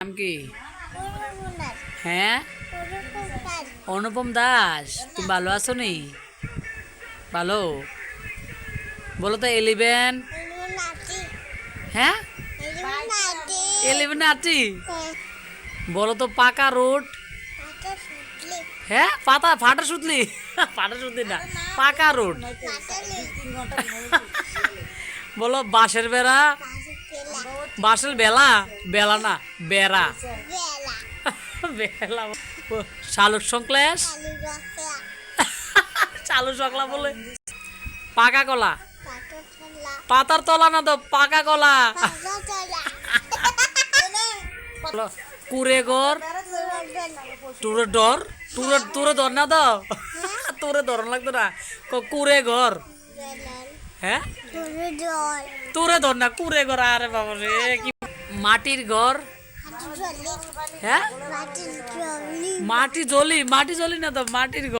নাম কি? হ্যাঁ? অনুপম দাস। তুমি ভালো আছো নি ভালো? বলো তো এলিভেন হ্যাঁ? এলিভেন আছি বলো তো পাকা রোড? হ্যাঁ পাতা ফাটা সুতলি। ফাটা সুতলি না পাকা রোড। বলো বাঁশের বেড়া? বাঁশের বেলা বেলা না বেড়া। বেলা। শালুক সংশ্লেষ চালু সকলা বলে? পাকা কলা? পাতার তলা না তো পাকা কলা? কুড়ে ঘর। টুরে ডর? টুরে টুরে ধর না তো? তোরে ধরন লাগতো না। কুড়ে ঘর। হ্যাঁ? তোরে ধর। না কুড়ে ঘর আরে বাবা রে কি মাটির ঘর? হ্যাঁ? মাটি জলি মাটি জলি না তো মাটির ঘর।